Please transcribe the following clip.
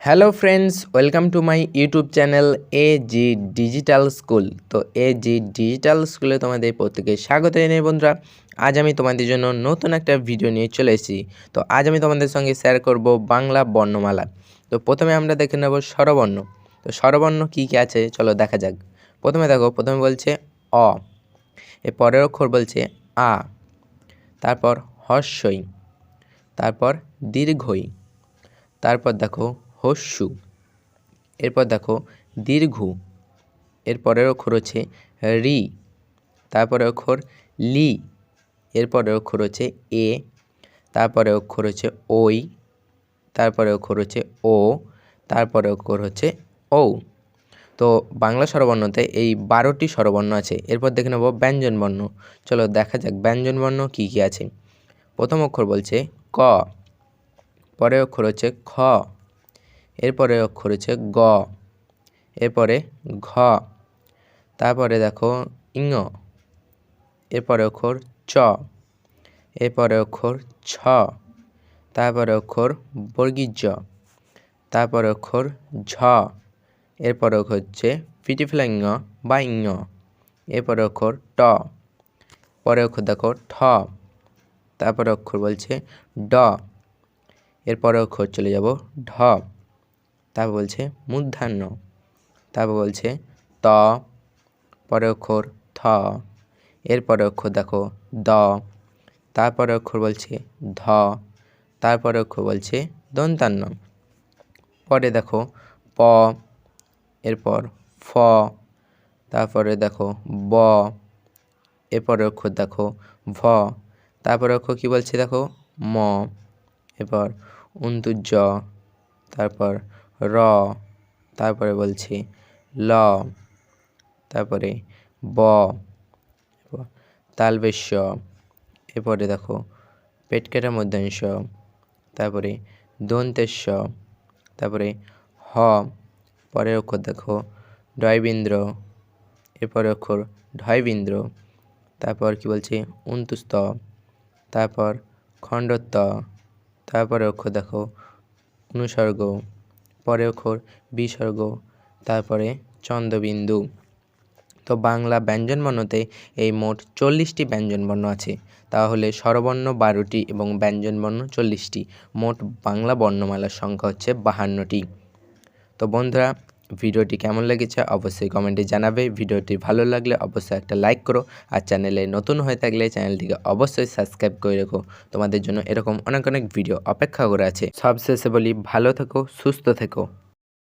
Hello friends welcome to my YouTube channel A G digital school তো A G digital স্কুলে তোমাদের প্রত্যেকে স্বাগত জানাই বন্ধুরা। আজ আমি তোমাদের জন্য নতুন একটা ভিডিও নিয়ে চলে এসেছি। তো আজ আমি তোমাদের সঙ্গে শেয়ার করব বাংলা বর্ণমালা। তো প্রথমে আমরা দেখে নেব স্বরবর্ণ। তো স্বরবর্ণ কী কী আছে চলো দেখা যাক। প্রথমে দেখো, প্রথমে বলছে অ এর পরের অক্ষর বলছে আ, তারপর হর্ষই, তারপর দীর্ঘই, তারপর দেখো হস্যু এরপর দেখো, দীর্ঘ। এর পরের অক্ষর হচ্ছে রি। তারপরে অক্ষর লি। এরপরে অক্ষর হচ্ছে এ। তারপরে অক্ষর হচ্ছে ওই। তারপরে অক্ষর হচ্ছে ও। তারপরে অক্ষর হচ্ছে ও তো বাংলা স্বরবর্ণতে এই বারোটি স্বরবর্ণ আছে। এরপর দেখে নেব ব্যঞ্জনবর্ণ চলো দেখা যাক ব্যঞ্জনবর্ণ কী কী আছে। প্রথম অক্ষর বলছে ক। পরের অক্ষর হচ্ছে খ। এরপরে অক্ষর হচ্ছে গ। এরপরে ঘ। তারপরে দেখো ইঙ। এরপরে অক্ষর চ। এরপরে অক্ষর ছ। তারপরে অক্ষর বর্গীর জ তারপরে অক্ষর ঝ। এরপরে অক্ষর হচ্ছে পিটিফিলাইঙ বা ইঙ। এরপরে অক্ষর ট। পরে অক্ষর দেখো ঠ। তারপরে অক্ষর বলছে ড। এরপরে অক্ষর চলে যাব ঢ। তারপর বলছে মূর্ধান্য তারপর বলছে ত, পরে অক্ষর থ, এরপরে অক্ষর দেখো দ, তারপরে অক্ষর বলছে ধ, তারপরে অক্ষর বলছে দন্তান্ন। পরে দেখো প, এরপর ফ, তারপরে দেখো ব, এরপরে অক্ষর দেখো ভ, তারপরে অক্ষর কী বলছে দেখো ম, এরপর উন্তুজ তারপর র, তারপরে বলছি ল, তারপরে ব, তালবেশ্য, এরপরে দেখো পেটকেটার মধ্যাংশ, তারপরে দন্তেশ্ব তারপরে হ, পরের অক্ষর দেখো ডয়বিন্দ্র, এরপরে অক্ষর ঢয়বিন্দ্র, তারপর কি বলছে উন্তুস্ত তারপর খণ্ডত্ব, তারপরে অক্ষর দেখো অনুসর্গ পরে অক্ষর বিসর্গ, তারপরে চন্দ্রবিন্দু। তো বাংলা ব্যঞ্জনবর্ণতে এই মোট চল্লিশটি ব্যঞ্জনবর্ণ আছে। তাহলে স্বরবর্ণ বারোটি এবং ব্যঞ্জনবর্ণ চল্লিশটি। মোট বাংলা বর্ণমালার সংখ্যা হচ্ছে বাহান্নটি। তো বন্ধুরা ভিডিওটি কেমন লেগেছে অবশ্যই কমেন্টে জানাবে। ভিডিওটি ভালো লাগলে অবশ্যই একটা লাইক করো আর চ্যানেলে নতুন হয়ে থাকলে চ্যানেলটিকে অবশ্যই সাবস্ক্রাইব করে রেখো। তোমাদের জন্য এরকম অনেক অনেক ভিডিও অপেক্ষা করে আছে। সবশেষে বলি, ভালো থেকো, সুস্থ থেকো।